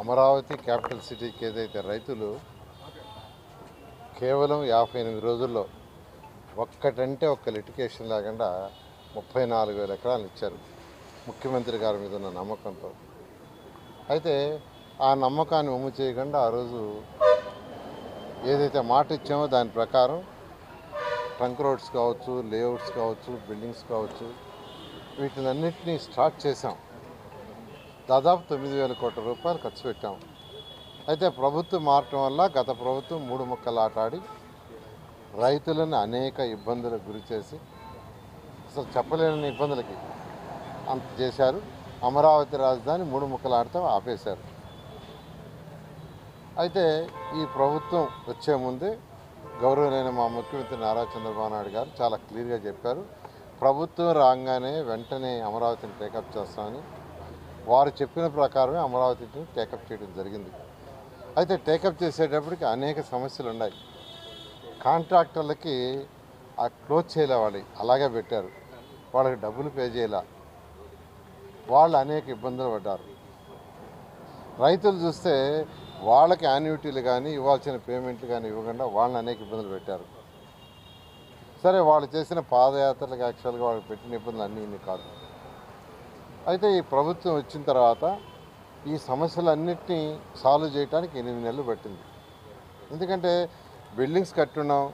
Amaravati capital సిటీకి ఏదైతే రైతులు కేవలం యాభై ఎనిమిది రోజుల్లో ఒక్కటంటే ఒక్క లిటికేషన్ లేకుండా ముప్పై నాలుగు వేల ఎకరాలు ఇచ్చారు ముఖ్యమంత్రి గారి మీద ఉన్న నమ్మకంతో. అయితే ఆ నమ్మకాన్ని ఉమ్ము చేయకుండా ఆ రోజు ఏదైతే మాట ఇచ్చామో దాని ప్రకారం ట్రంక్ రోడ్స్ కావచ్చు లేఅవుట్స్ కావచ్చు బిల్డింగ్స్ కావచ్చు వీటినన్నింటినీ స్టార్ట్ చేశాం. దాదాపు తొమ్మిది వేల కోట్ల రూపాయలు ఖర్చు పెట్టాము అయితే ప్రభుత్వం మారటం వల్ల గత ప్రభుత్వం మూడు ముక్కలు ఆటాడి రైతులను అనేక ఇబ్బందులకు గురి చేసి అసలు చెప్పలేని ఇబ్బందులకి అంత చేశారు. అమరావతి రాజధాని మూడు ముక్కలు ఆడతాం ఆపేశారు. అయితే ఈ ప్రభుత్వం వచ్చే ముందే గౌరవమైన మా ముఖ్యమంత్రి నారా చంద్రబాబు నాయుడు గారు చాలా క్లియర్గా చెప్పారు. ప్రభుత్వం రాగానే వెంటనే అమరావతిని టేకప్ చేస్తామని వారు చెప్పిన ప్రకారమే అమరావతిని టేకప్ చేయడం జరిగింది. అయితే టేకప్ చేసేటప్పటికి అనేక సమస్యలు ఉన్నాయి. కాంట్రాక్టర్లకి ఆ క్లోజ్ చేయలే వాళ్ళు అలాగే పెట్టారు. వాళ్ళకి డబ్బులు పే చేయలే. వాళ్ళు అనేక ఇబ్బందులు పడ్డారు. రైతులు చూస్తే వాళ్ళకి యాన్యుటీలు కానీ ఇవ్వాల్సిన పేమెంట్లు కానీ ఇవ్వకుండా వాళ్ళని అనేక ఇబ్బందులు పెట్టారు. సరే వాళ్ళు చేసిన పాదయాత్రలకు యాక్చువల్గా వాళ్ళకి పెట్టిన ఇబ్బందులు అన్నీ ఇన్ని కాదు. అయితే ఈ ప్రభుత్వం వచ్చిన తర్వాత ఈ సమస్యలన్నింటినీ సాల్వ్ చేయడానికి ఎనిమిది నెలలు పట్టింది. ఎందుకంటే బిల్డింగ్స్ కట్టున్నాం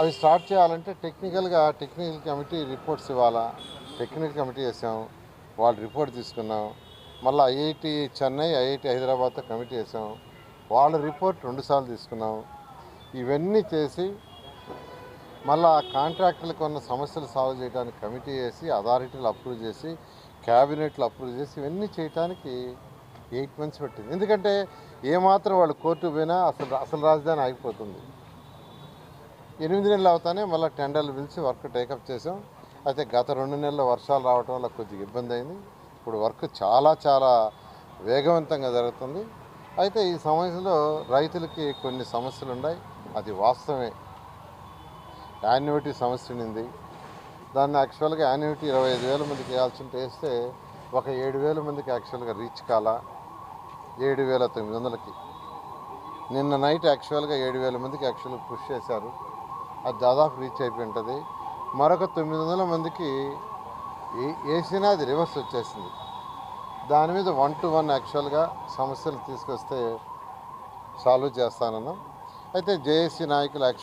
అవి స్టార్ట్ చేయాలంటే టెక్నికల్గా టెక్నికల్ కమిటీ రిపోర్ట్స్ ఇవ్వాలా? టెక్నికల్ కమిటీ వేసాం వాళ్ళు రిపోర్ట్ తీసుకున్నాం మళ్ళీ ఐఐటి చెన్నై ఐఐటి హైదరాబాద్తో కమిటీ వేసాం వాళ్ళ రిపోర్ట్ రెండుసార్లు తీసుకున్నాం. ఇవన్నీ చేసి మళ్ళా కాంట్రాక్టర్లకు ఉన్న సమస్యలు సాల్వ్ చేయడానికి కమిటీ వేసి అథారిటీలు అప్రూవ్ చేసి క్యాబినెట్లు అప్రూవ్ చేసి ఇవన్నీ చేయటానికి ఎయిట్ మంత్స్ పట్టింది. ఎందుకంటే ఏమాత్రం వాళ్ళు కోర్టు పోయినా అసలు అసలు రాజధాని ఆగిపోతుంది. ఎనిమిది నెలలు అవుతానే మళ్ళీ టెండర్లు పిలిచి వర్క్ టేకప్ చేసాం. అయితే గత రెండు నెలల వర్షాలు రావడం వల్ల కొద్దిగా ఇబ్బంది అయింది. ఇప్పుడు వర్క్ చాలా చాలా వేగవంతంగా జరుగుతుంది. అయితే ఈ సమస్యలో రైతులకి కొన్ని సమస్యలు ఉన్నాయి అది వాస్తవమే. యాన్యుటీ సమస్య ఉంది దాన్ని యాక్చువల్గా యాన్యుటీ ఇరవై ఐదు వేల మందికి వేయాల్సి ఉంటే వేస్తే ఒక ఏడు వేల మందికి యాక్చువల్గా రీచ్ కాల? ఏడు వేల తొమ్మిది వందలకి. నిన్న నైట్ యాక్చువల్గా ఏడు వేల మందికి యాక్చువల్గా పుష్ చేశారు. అది దాదాపు రీచ్ అయిపోయి ఉంటుంది. మరొక తొమ్మిది వందల మందికి ఏ- వేసినా అది రివర్స్ వచ్చేసింది. దాని మీద వన్ టు వన్ యాక్చువల్గా సమస్యలు తీసుకొస్తే సాల్వ్ చేస్తానన్నాం. అయితే జేఏసీ నాయకులు యాక్చువల్